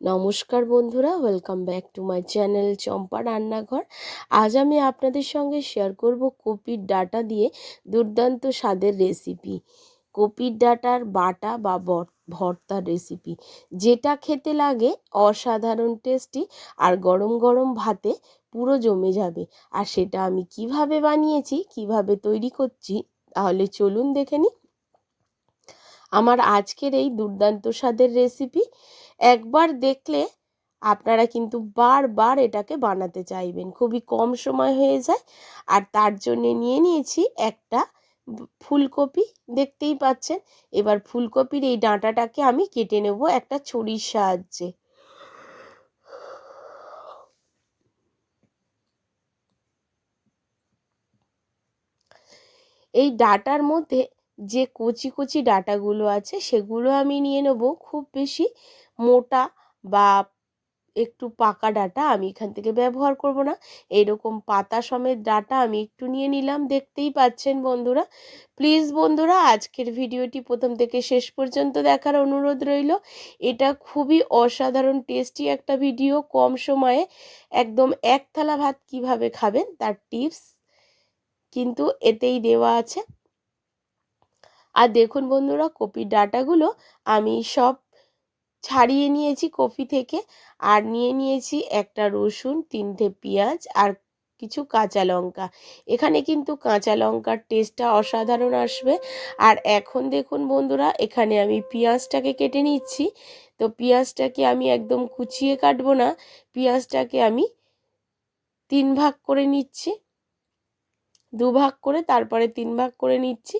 নমস্কার বন্ধুরা welcome back to my channel Champa Rannaghor. আজ আমি আপনাদের সঙ্গে শেয়ার করব কপির ডাটা দিয়ে দুর্দান্ত স্বাদের রেসিপি কপির ডাটার বাটা বা ভর্তার রেসিপি যেটা খেতে লাগে অসাধারণ টেস্টি আর গরম গরম ভাতে পুরো জমে যাবে। আর সেটা আমি কীভাবে বানিয়েছি, কীভাবে তৈরি করছি, তাহলে চলুন দেখে নিই। আমার আজকের এই দুর্দান্ত স্বাদের রেসিপি একবার দেখলে আপনারা কিন্তু বারবার এটাকে বানাতে চাইবেন। খুবই কম সময় হয়ে যায়। আর তার জন্য নিয়ে নিয়েছি একটা ফুলকপি, দেখতেই পাচ্ছেন। এবার ফুলকপির এই ডাঁটাটাকে আমি কেটে নেব একটা ছুরির সাহায্যে। এই ডাটার মধ্যে যে কচি কচি ডাটাগুলো আছে, সেগুলো আমি নিয়ে নেব খুব বেশি। মোটা বা একটু পাকা ডাটা আমি এখান থেকে ব্যবহার করব না। এরকম পাতা সমেত ডাটা আমি একটু নিয়ে নিলাম, দেখতেই পাচ্ছেন বন্ধুরা। প্লিজ বন্ধুরা, আজকের ভিডিওটি প্রথম থেকে শেষ পর্যন্ত দেখার অনুরোধ রইল। এটা খুবই অসাধারণ, টেস্টি একটা ভিডিও। কম সময়ে একদম এক থালা ভাত কীভাবে খাবেন তার টিপস কিন্তু এতেই দেওয়া আছে। আর দেখুন বন্ধুরা, কপির ডাটাগুলো আমি সব ছাড়িয়ে নিয়েছি কফি থেকে। আর নিয়ে নিয়েছি একটা রসুন, তিনটে পেঁয়াজ আর কিছু কাঁচা লঙ্কা। এখানে কিন্তু কাঁচা লঙ্কার টেস্টটা অসাধারণ আসবে। আর এখন দেখুন বন্ধুরা, এখানে আমি পেঁয়াজটাকে কেটে নিচ্ছি। তো পেঁয়াজটাকে আমি একদম কুচিয়ে কাটবো না। পেঁয়াজটাকে আমি তিন ভাগ করে নিচ্ছি। দু ভাগ করে তারপরে তিন ভাগ করে নিচ্ছি।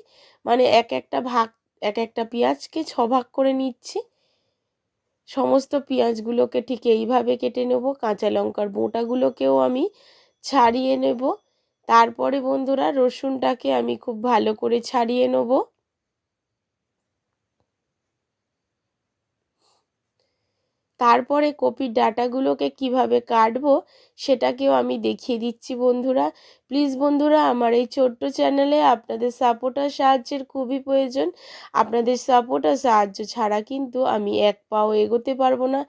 মানে এক একটা ভাগ, এক একটা পেঁয়াজকে ছ ভাগ করে নিচ্ছি। সমস্ত পেঁয়াজগুলোকে ঠিক এইভাবে কেটে নেব, কাঁচা লঙ্কার বোঁটাগুলোকেও আমি ছাড়িয়ে নেব। তারপরে বন্ধুরা রসুনটাকে আমি খুব ভালো করে ছাড়িয়ে নেব। তারপরে কপির ডাটাগুলোকে কীভাবে কাটবো সেটাকেও আমি দেখিয়ে দিচ্ছি বন্ধুরা। প্লিজ বন্ধুরা, আমার এই ছোট্ট চ্যানেলে আপনাদের সাপোর্ট আর সাহায্যের খুবই প্রয়োজন। আপনাদের সাপোর্ট আর সাহায্য ছাড়া কিন্তু আমি এক পাও এগোতে পারব না।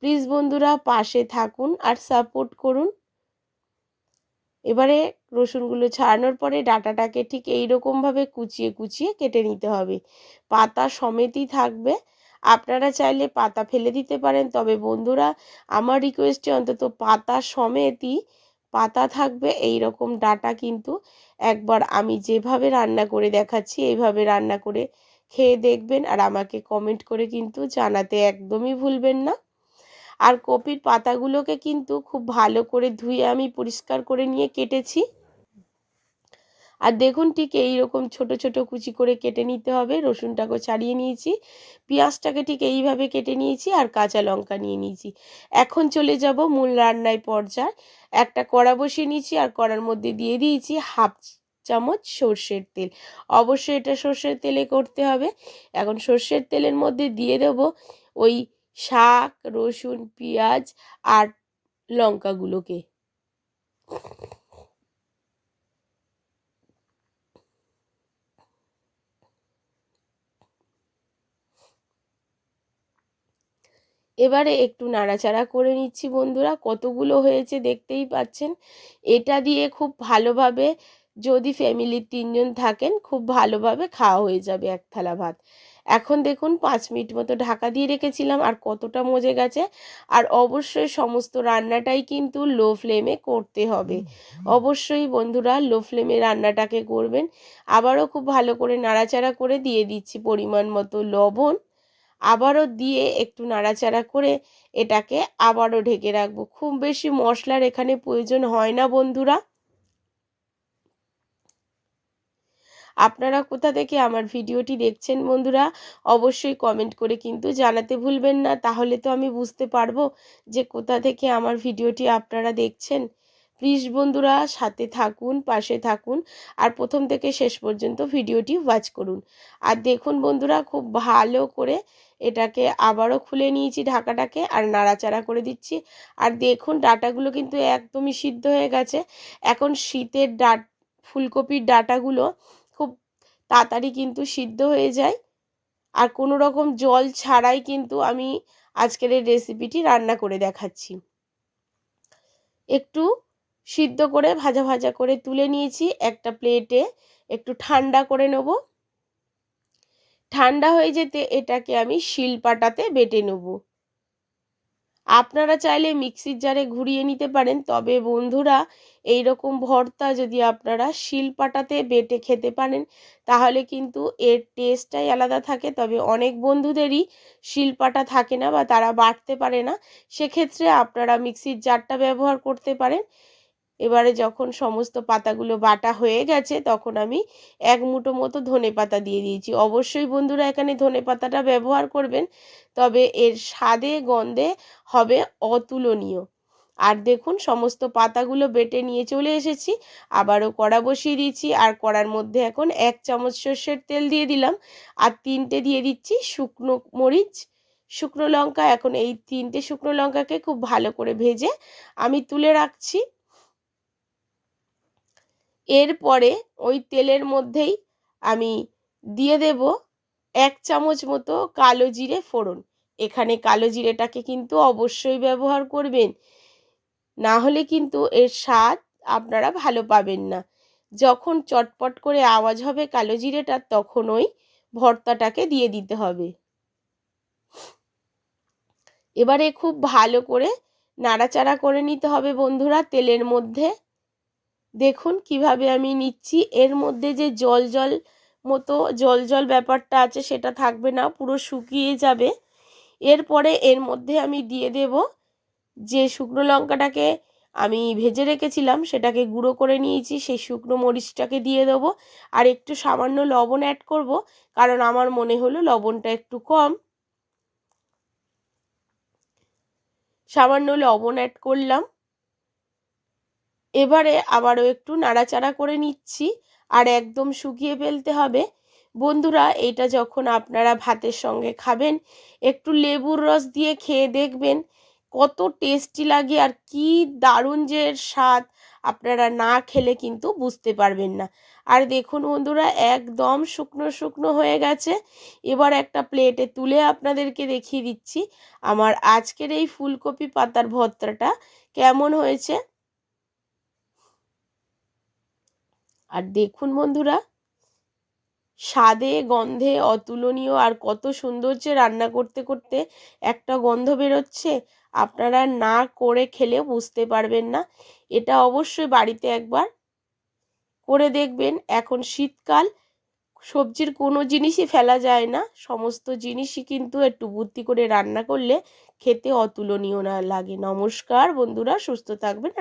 প্লিজ বন্ধুরা, পাশে থাকুন আর সাপোর্ট করুন। এবারে রসুনগুলো ছাড়ানোর পরে ডাটাটাকে ঠিক এইরকমভাবে কুচিয়ে কুচিয়ে কেটে নিতে হবে। পাতা সমেতই থাকবে। আপনারা চাইলে পাতা ফেলে দিতে পারেন। তবে বন্ধুরা, আমার রিকোয়েস্টে অন্তত পাতা সমেতই পাতা থাকবে। এই রকম ডাটা কিন্তু একবার আমি যেভাবে রান্না করে দেখাচ্ছি, এইভাবে রান্না করে খেয়ে দেখবেন আর আমাকে কমেন্ট করে কিন্তু জানাতে একদমই ভুলবেন না। আর কপির পাতাগুলোকে কিন্তু খুব ভালো করে ধুয়ে আমি পরিষ্কার করে নিয়ে কেটেছি। আর দেখুন ঠিক এইরকম ছোট ছোট কুচি করে কেটে নিতে হবে। রসুনটাকে ছাড়িয়ে নিয়েছি। পেঁয়াজটাকে ঠিক এইভাবে কেটে নিয়েছি আর কাঁচা লঙ্কা নিয়ে নিয়েছি। এখন চলে যাব মূল রান্নায় পর্যায়। একটা কড়া বসিয়ে নিয়েছি আর কড়ার মধ্যে দিয়ে দিয়েছি হাফ চামচ সর্ষের তেল। অবশ্যই এটা সর্ষের তেলে করতে হবে। এখন সর্ষের তেলের মধ্যে দিয়ে দেব ওই শাক, রসুন, পেঁয়াজ আর লঙ্কাগুলোকে। এবারে একটু নাড়াচাড়া করে নিচ্ছি বন্ধুরা কতগুলো হয়েছে দেখতেই পাচ্ছেন। এটা দিয়ে খুব ভালোভাবে যদি ফ্যামিলির তিনজন থাকেন খুব ভালোভাবে খাওয়া হয়ে যাবে এক থালা ভাত। এখন দেখুন পাঁচ মিনিট মতো ঢাকা দিয়ে রেখেছিলাম আর কতটা মজে গেছে। আর অবশ্যই সমস্ত রান্নাটাই কিন্তু লো ফ্লেমে করতে হবে। অবশ্যই বন্ধুরা লো ফ্লেমে রান্নাটাকে করবেন। আবারও খুব ভালো করে নাড়াচাড়া করে দিয়ে দিচ্ছি পরিমাণ মতো লবণ। আবারও দিয়ে একটু নাড়াচাড়া করে এটাকে আবারও ঢেকে রাখব। খুব বেশি মশলার এখানে প্রয়োজন হয় না বন্ধুরা। আপনারা কোথা থেকে আমার ভিডিওটি দেখছেন বন্ধুরা, অবশ্যই কমেন্ট করে কিন্তু জানাতে ভুলবেন না। তাহলে তো আমি বুঝতে পারব যে কোথা থেকে আমার ভিডিওটি আপনারা দেখছেন। প্লিজ বন্ধুরা সাথে থাকুন, পাশে থাকুন আর প্রথম থেকে শেষ পর্যন্ত ভিডিওটি ওয়াচ করুন। আর দেখুন বন্ধুরা খুব ভালো করে এটাকে আবারও খুলে নিয়েছি ঢাকাটাকে আর নাড়াচাড়া করে দিচ্ছি। আর দেখুন ডাটাগুলো কিন্তু একদমই সিদ্ধ হয়ে গেছে। এখন শীতের ডাট, ফুলকপির ডাটাগুলো খুব তাড়াতাড়ি কিন্তু সিদ্ধ হয়ে যায়। আর কোনো রকম জল ছাড়াই কিন্তু আমি আজকের এই রেসিপিটি রান্না করে দেখাচ্ছি। একটু সিদ্ধ করে, ভাজা ভাজা করে তুলে নিয়েছি একটা প্লেটে একটু ঠান্ডা করে নেব। ঠান্ডা হয়ে যেতে এটাকে আমি শিলপাটাতে বেটে নেব। আপনারা চাইলে মিক্সির জারে ঘুরিয়ে নিতে পারেন, তবে বন্ধুরা এই রকম ভর্তা যদি আপনারা শিলপাটাতে বেটে খেতে পারেন, তাহলে কিন্তু এর টেস্টটাই আলাদা থাকে। তবে অনেক বন্ধুদেরই শিলপাটা থাকে না বা তারা বাটতে পারে না। সেক্ষেত্রে আপনারা মিক্সির জারটা ব্যবহার করতে পারেন। এবারে যখন সমস্ত পাতাগুলো বাটা হয়ে গেছে, তখন আমি এক মুঠো মতো ধনে পাতা দিয়ে দিয়েছি। অবশ্যই বন্ধুরা এখানে ধনে পাতাটা ব্যবহার করবেন, তবে এর স্বাদে, গন্ধে হবে অতুলনীয়। আর দেখুন, সমস্ত পাতাগুলো বেটে নিয়ে চলে এসেছি। আবারও কড়া বসিয়ে দিয়েছি, আর কড়ার মধ্যে এখন এক চামচ সর্ষের তেল দিয়ে দিলাম। আর তিনটে দিয়ে দিচ্ছি শুকনো মরিচ, শুকনো লঙ্কা। এখন এই তিনটে শুকনো লঙ্কাকে খুব ভালো করে ভেজে আমি তুলে রাখছি। এরপরে ওই তেলের মধ্যেই আমি দিয়ে দেব এক চামচ মতো কালো জিরে ফোড়ন। এখানে কালো জিরেটাকে কিন্তু অবশ্যই ব্যবহার করবেন। না হলে কিন্তু এর স্বাদ আপনারা ভালো পাবেন না। যখন চটপট করে আওয়াজ হবে কালো জিরেটা, তখন ওই ভর্তাটাকে দিয়ে দিতে হবে। এবারে খুব ভালো করে নাড়াচাড়া করে নিতে হবে বন্ধুরা তেলের মধ্যে। দেখুন কীভাবে আমি নিচ্ছি। এর মধ্যে যে জল জল মতো জল জল ব্যাপারটা আছে সেটা থাকবে না, পুরো শুকিয়ে যাবে। এরপরে এর মধ্যে আমি দিয়ে দেব যে শুকনো লঙ্কাটাকে আমি ভেজে রেখেছিলাম, সেটাকে গুঁড়ো করে নিয়েছি, সেই শুকনো মরিচটাকে দিয়ে দেবো। আর একটু সামান্য লবণ অ্যাড করব, কারণ আমার মনে হলো লবণটা একটু কম। সামান্য লবণ অ্যাড করলাম। এবারে আবারও একটু নাড়াচাড়া করে নিচ্ছি আর একদম শুকিয়ে ফেলতে হবে। বন্ধুরা, এটা যখন আপনারা ভাতের সঙ্গে খাবেন, একটু লেবুর রস দিয়ে খেয়ে দেখবেন কত টেস্টি লাগে আর কি দারুণ যে স্বাদ। আপনারা না খেলে কিন্তু বুঝতে পারবেন না। আর দেখুন বন্ধুরা, একদম শুকনো শুকনো হয়ে গেছে। এবার একটা প্লেটে তুলে আপনাদেরকে দেখিয়ে দিচ্ছি। আমার আজকের এই ফুলকপি পাতার ভর্তাটা কেমন হয়েছে আর দেখুন বন্ধুরা, স্বাদে, গন্ধে অতুলনীয় আর কত সুন্দর যে রান্না করতে করতে একটা গন্ধ বেরোচ্ছে, আপনারা না করে খেলে বুঝতে পারবেন না। এটা অবশ্যই বাড়িতে একবার করে দেখবেন। এখন শীতকাল, সবজির কোনো জিনিসই ফেলা যায় না। সমস্ত জিনিসই কিন্তু একটু বুদ্ধি করে রান্না করলে খেতে অতুলনীয় না লাগে। নমস্কার বন্ধুরা, সুস্থ থাকবেন।